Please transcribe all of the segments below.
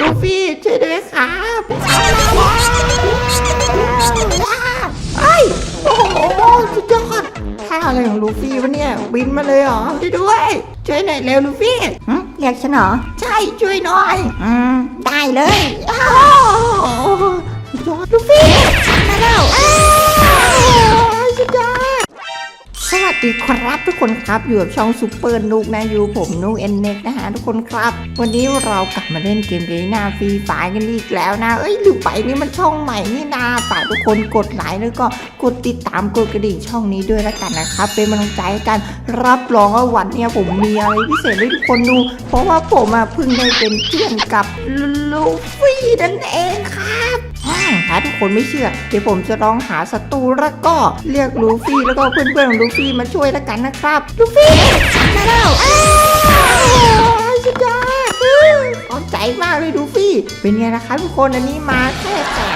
ลูฟี่ช่วยด้วยครับไอ้โอ้โหสุดยอดท่าอะไรของลูฟี่วะเนี่ยบินมาเลยเหรอช่วยด้วยช่วยหน่อยเร็วลูฟี่เรียกฉันเหรอใช่ช่วยหน่อยอืมได้เลยโอ้าวสุดยอดลูฟี่ วัสดีครับทุกคนครับอยู่กับช่องซูเปอร์นุกนะอยู่ผมนุกเอ็นเน็กนะฮะทุกคนครับ วันนี้เรากลับมาเล่นเกมเกมหน้าฟรีไฟกันอีกแล้วนะ เอ้ยหรือไปนี่มันช่องใหม่นี่นาฝากทุกคนกดไลค์แล้วก็กดติดตามกดกระดิ่งช่องนี้ด้วยแล้วกันนะครับ เป็นกำลังใจให้กันรับรองว่าวันเนี้ยผมมีอะไรพิเศษให้ทุกคนดู เพราะว่าผมอะเพิ่งได้เป็นเพื่อนกับลูฟี่นั่นเองครับอ่าถ้า ทุกคนไม่เชื่อ เดี๋ยวผมจะลองหาศัตรูแล้วก็เรียกลูฟี่แล้วก็เพื่อนๆของลูฟี่มาช่วยแล้วกันนะครับ ลูฟี่มาแล้วอ้าวสุดยอดอื้อขอบใจมากเลยลูฟี่ เป็นไงนะคะทุกคนอันนี้มาแค่แสน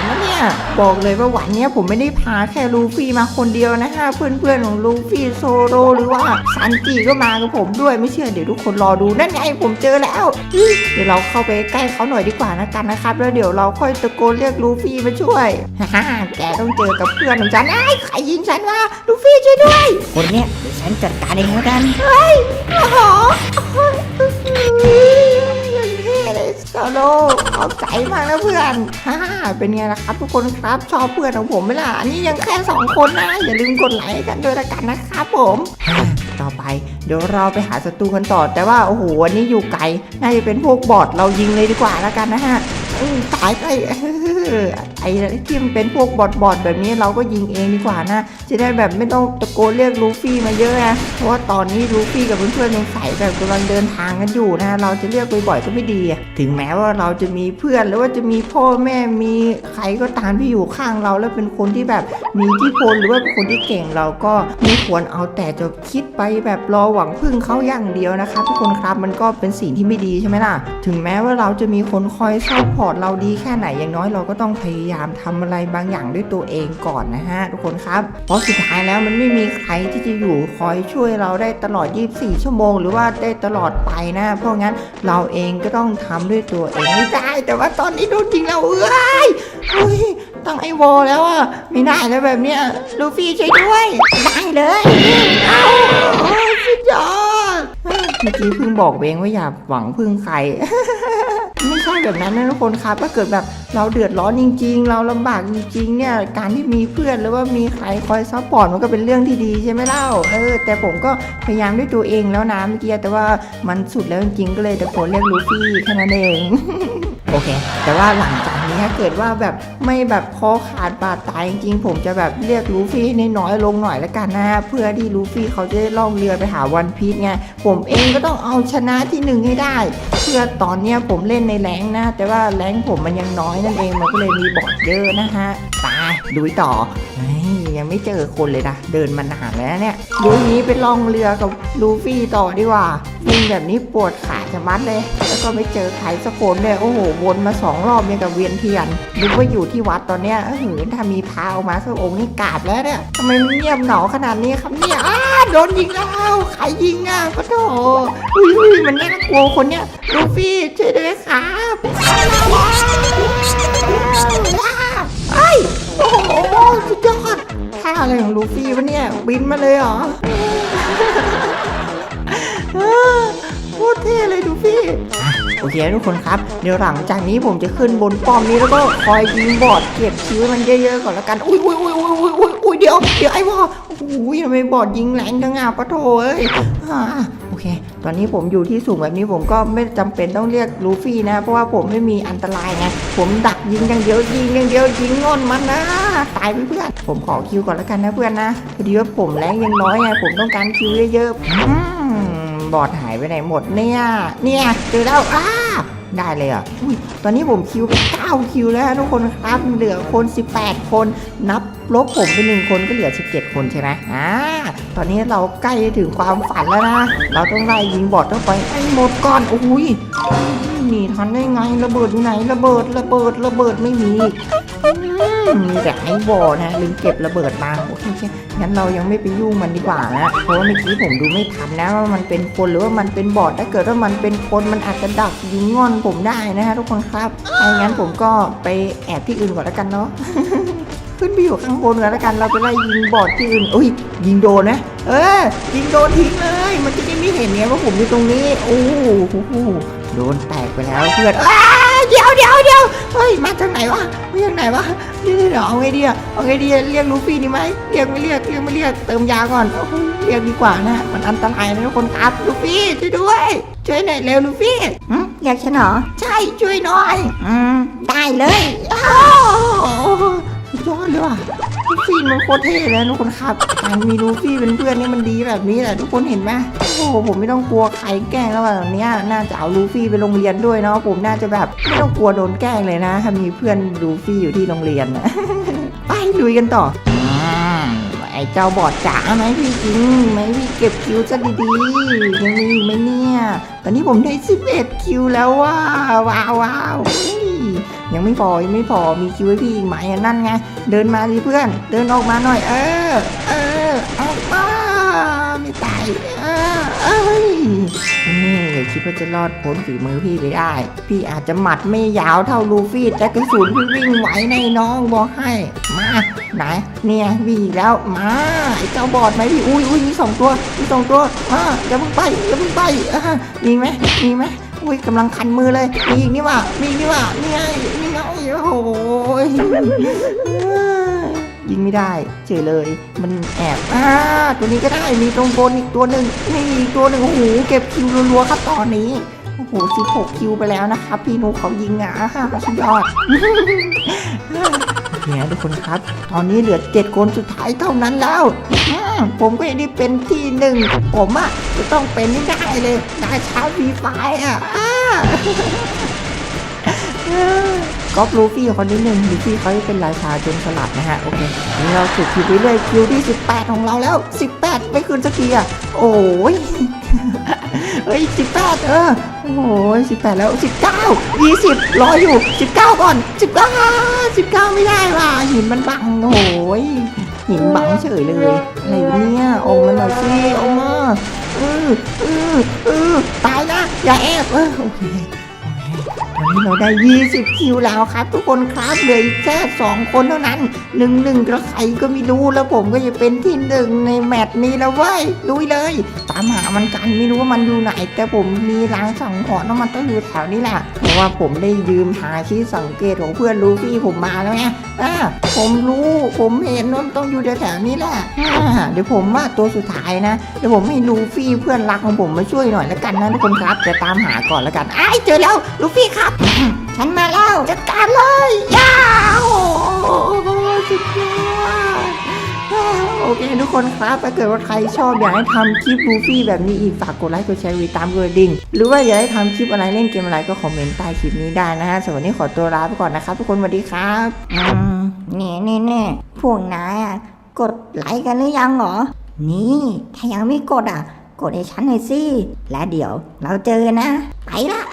บอกเลยว่าวันนี้ผมไม่ได้พาแค่ลูฟี่มาคนเดียวนะฮะเพื่อนๆของลูฟี่โซโลหรือว่าซันจิก็มากับผมด้วยไม่เชื่อเดี๋ยวทุกคนรอดูนั่นไงผมเจอแล้วเดี๋ยวเราเข้าไปใกล้เขาหน่อยดีกว่านะกันนะครับ แล้วเดี๋ยวเราค่อยตะโกนเรียกลูฟี่มาช่วยฮ่าแกต้องเจอกับเพื่อนของฉันไอ้ใครยิงฉันวะลูฟี่ช่วยด้วยคนเนี้ยเดี๋ยวฉันจัดการเองแล้วกันโอ้โห โซโลขอบใจมากนะเพื่อนฮ่าเป็นไงล่ะครับ ทุกคนครับ ชอบเพื่อนของผมไหมล่ะ อันนี้ยังแค่สองคนนะ อย่าลืมกดไลค์กันด้วยละกันนะครับผมต่อไป เดี๋ยวเราไปหาศัตรูกันต่อ แต่ว่าโอ้โหวันนี้อยู่ไกล น่าจะเป็นพวกบอดเรายิงเลยดีกว่าแล้วกันนะฮะตายไปเออไอ้ที่มันเป็นพวกบอทบอทแบบนี้เราก็ยิงเองดีกว่านะ จะได้แบบไม่ต้องตะโกนเรียกลูฟี่มาเยอะนะเพราะว่าตอนนี้ลูฟี่กับเพื่อนๆยังใส่แบบกำลังเดินทางกันอยู่นะ เราจะเรียกบ่อยๆก็ไม่ดีถึงแม้ว่าเราจะมีเพื่อนหรือว่าจะมีพ่อแม่มีใครก็ตามที่อยู่ข้างเรา แล้วเป็นคนที่แบบมีที่พลหรือว่าเป็นคนที่เก่งเราก็ไม่ควรเอาแต่จะคิดไปแบบรอหวังพึ่งเขาอย่างเดียวนะครับทุกคนครับมันก็เป็นสิ่งที่ไม่ดีใช่ไหมล่ะ ถึงแม้ว่าเราจะมีคนคอยซัพพอร์ตเราดีแค่ไหนอย่างน้อยเราก็ต้องพยายามทำอะไรบางอย่างด้วยตัวเองก่อนนะฮะทุกคนครับ เพราะสุดท้ายแล้วมันไม่มีใครที่จะอยู่คอยช่วยเราได้ตลอด 24 ชั่วโมง หรือว่าได้ตลอดไปนะ เพราะงั้นเราเองก็ต้องทำด้วยตัวเองไม่ได้ แต่ว่าตอนนี้โดนจริงเราเอ้ยเฮ้ยตั้งไอวอลแล้วอะไม่ได้แล้วแบบเนี้ยลูฟี่ช่วยด้วยได้เลยเอาโอ้ยสุดยอดเฮ้ยเมื่อกี้เพิ่งบอกเวงว่าอย่าหวังพึ่งใคร ไม่ใช่แบบนั้นนะทุกคนครับถ้าเกิดแบบเราเดือดร้อนจริง ๆ เราลำบากจริงๆเนี่ยการที่มีเพื่อนหรือว่ามีใครคอยซัพพอร์ตมันก็เป็นเรื่องที่ดีใช่ไหมเล่าเออแต่ผมก็พยายามด้วยตัวเองแล้วนะเมื่อกี้แต่ว่ามันสุดแล้วจริงๆก็เลยตะโกนเรียกลูฟี่แค่นั้นเอง โอเค แต่ว่าหลังจากนี้ถ้าเกิดว่าแบบไม่แบบคอขาดบาดตายจริงๆ ผมจะแบบเรียกลูฟี่ให้น้อยลงหน่อยละกันนะเพื่อที่ลูฟี่เขาจะได้ล่องเรือไปหาวันพีชไงผมเองก็ต้องเอาชนะที่หนึ่งให้ได้ เพื่อตอนเนี้ยผมเล่นในแรงนะ แต่ว่าแรงผมมันยังน้อยนั่นเองมันก็เลยมีบอทเยอะนะฮะไปดูต่อเยังไม่เจอคนเลยนะ เดินมานานแล้วเนี่ยดูนี้ไปล่องเรือกับลูฟี่ต่อดีกว่าวิ่งแบบนี้ปวดขาจะมัดเลย แล้วก็ไม่เจอใครสักคนเลยโอ้โหวนมาสองรอบเนี่ยกับเวียนเทียนนึกว่าอยู่ที่วัดตอนเนี้ยเออถ้ามีพาออกมาสักองค์นี่กราบแล้วเนี่ยทำไมเงียบเหงาขนาดนี้ครับเนี่ยอ้าโดนยิงแล้วใครยิงอะปะโถอะอุ้ยมันน่ากลัวคนเนี้ยลูฟี่ช่วยด้วยครับ อะไรของลูฟี่วะเนี่ย บินมาเลยเหรอโคตรเท่เลยดูพี่ โอเคทุกคนครับ เดี๋ยวหลังจากนี้ผมจะขึ้นบนป้อมนี้แล้วก็คอยยิงบอดเก็บคิวมันเยอะๆก่อนละกัน อุ้ยอุ้ยอุ้ยอุ้ยอุ้ยอุ้ยอุ้ยเดี๋ยวเดี๋ยวไอ้วออุ้ยทำไมบอดยิงแรงจังอะปะโถเอ้ย เค ตอนนี้ผมอยู่ที่สูงแบบนี้ผมก็ไม่จำเป็นต้องเรียกลูฟี่นะ เพราะว่าผมไม่มีอันตรายไงผมดักยิงอย่างเดียวยิงอย่างเดียวยิงงอนมันนะตายเพื่อนผมขอคิวก่อนแล้วกันนะเพื่อนนะพอดีว่าผมแรงยังน้อยไงผมต้องการคิวเยอะๆบอดหายไปไหนหมดเนี่ยเนี่ยเจอแล้วอ้า ได้เลยอะอุ้ยตอนนี้ผมคิวไป9คิวแล้วทุกคนครับ เหลือคน 18 คน นับลบผมไปหนึ่งคนก็เหลือ 17 คนใช่ไหมอ่า ตอนนี้เราใกล้ถึงความฝันแล้วนะ เราต้องไล่ยิงบอดต้องไปให้หมดก่อนโอ้ยหนีทันได้ไงระเบิดอยู่ไหนระเบิดระเบิดระเบิดไม่มี มีแต่ไอ้บอนะลืมเก็บระเบิดมาโอเคงั้นเรายังไม่ไปยุ่งมันดีกว่านะเพราะว่าเมื่อกี้ผมดูไม่ทันนะว่ามันเป็นคนหรือว่ามันเป็นบอดถ้าเกิดว่ามันเป็นคนมันอาจจะดักยิงงอนผมได้นะฮะทุกคนครับถ้างั้นผมก็ไปแอบที่อื่นก่อนแล้วกันเนาะขึ้นไปอยู่ข้างบนกันแล้วกันเราไปไล่ยิงบอดที่อื่นอุ้ยยิงโดนนะ เออยิงโดนทิ้งเลย มันจะได้ไม่เห็นไงว่าผมอยู่ตรงนี้โอ้โหโดนแตกไปแล้วเพื่อนอ เดี๋ยวเดี๋ยวเดี๋ยวเฮ้ยมาจากไหนวะมาจากไหนวะเดี๋ยวเดี๋ยวเอาไงดีอะเอาไงดีอะเรียกลูฟี่ดีไหมเรียกไม่เรียกเรียกไม่เรียกเติมยาก่อนโอ้โหเรียกดีกว่านะมันอันตรายนะทุกคนครับลูฟี่ช่วยด้วย ช่วยหน่อยเร็วลูฟี่หึอยากฉันเหรอใช่ช่วยหน่อยอืมได้เลยอ้าวสุด ยอดเลยว่ะลูฟี่มันโคตรเท่เลยทุกคนครับการมีลูฟี่เป็นเพื่อนนี่มันดีแบบนี้แหละทุกคนเห็นไหมโอ้โหผมไม่ต้องกลัวใครแกล้งแล้วแบบนี้น่าจะเอาลูฟี่ไปโรงเรียนด้วยเนาะผมน่าจะแบบไม่ต้องกลัวโดนแกล้งเลยนะ ถ้ามีเพื่อนลูฟี่อยู่ที่โรงเรียนนะไปลุยกันต่ออไอ้เจ้าบอดจ๋าไหมพี่จริงไหมพี่เก็บคิวซะดีๆยังมีอีกไหมเนี่ย ตอนนี้ผมได้ 11 คิวแล้วว้าวว้าว ยังไม่พอยังไม่พอมีคิวให้พี่อีกไหมนั่นไง เดินมาดิเพื่อน เดินออกมาหน่อย เออ เออออกมาไม่ตายเออเอ้ยนี่อย่าคิดว่าจะรอดพ้นฝีมือพี่ไปได้ พี่อาจจะหมัดไม่ยาวเท่าลูฟี่ แต่กระสุนพี่วิ่งไหวในน้องบอกให้ มาไหนเนี่ยวิ่งอีกแล้วมาไอ้เจ้าบอดไหมพี่อุ้ยอุ้ยมีสองตัวมีสองตัวมาอย่าเพิ่งไปอย่าเพิ่งไปอะมีไหมมีไหม อุ้ยกำลังคันมือเลยมีอีกนี่ว่ะมีอีกนี่ว่ะนี่ไงนี่ไงโอ้โหยิงไม่ได้เฉยเลย มันแอบอ่าตัวนี้ก็ได้มีตรงบนอีกตัวหนึ่งนี่อีกตัวหนึ่งโอ้โหเก็บคิวรัวๆครับตอนนี้โอ้โห16คิวไปแล้วนะครับพี่นุเขายิงอะสุดยอด เนี่ยทุกคนครับ ตอนนี้เหลือเจ็ดคนสุดท้ายเท่านั้นแล้วผมก็ยังได้เป็นที่หนึ่งผมอะจะต้องเป็นได้เลยราชาฟรีไฟอะอ่าก๊อปลูฟี่คนนี้หนึ่งลูฟี่เขาจะเป็นราชาจนสลัดนะฮะ โอเคนี่เราถูกคิวไปเรื่อยคิวที่ 18 ของเราแล้ว 18 ไม่คืนสักทีอะ โอ้ย เฮ้ย18เออ โอ้โห18แล้วสิบเก้ายี่สิบรออยู่สิบเก้าก่อนสิบเก้าสิบเก้าไม่ได้ว่ะหินมันบังโอ้ยหินบังเฉยเลย อะไรเนี่ยออกมาหน่อยสิออกมาเออเออเออตายนะ อย่าแอบเออโอเค ตอนนี้เราได้ 20 คิวแล้วครับ ทุกคนครับเหลืออีกแค่ 2 คนเท่านั้นหนึ่งหนึ่งกระใครก็ไม่รู้แล้วผมก็จะเป็นที่หนึ่งในแมตช์นี้แล้วเว้ยลุยเลย ตามหามันกันไม่รู้ว่ามันอยู่ไหน แต่ผมมีรางสังหรณ์ว่ามันต้องอยู่แถวนี้แหละเพราะว่าผมได้ยืมหาชี้สังเกตของเพื่อนลูฟี่ผมมาแล้วไงอ่าผมรู้ผมเห็นว่ามันต้องอยู่แถวๆนี้แหละ อ่าเดี๋ยวผมว่าตัวสุดท้ายนะ เดี๋ยวผมให้ลูฟี่เพื่อนรักของผมมาช่วยหน่อยแล้วกันนะทุกคนครับ จะตามหาก่อนแล้วกันอ้ายเจอแล้วลูฟี่ครับ ฉันมาแล้วจัดการเลยยาวโอ้โหสุดยอด โอเคทุกคนครับ ถ้าเกิดว่าใครชอบอยากให้ทำคลิปลูฟี่แบบนี้อีกฝากกดไลค์กดแชร์วีตามกระดิ่ง หรือว่าอยากให้ทำคลิปอะไรเล่นเกมอะไรก็คอมเมนต์ใต้คลิปนี้ได้นะฮะสำหรับวันนี้ขอตัวลาไปก่อนนะครับทุกคนสวัสดีครับ อืมนี่นี่นี่พวกนายอะ กดไลค์กันหรือยังเหรอ นี่ถ้ายังไม่กดอะ กดให้ฉันหน่อยสิ และเดี๋ยวเราเจอกันนะ ไปละ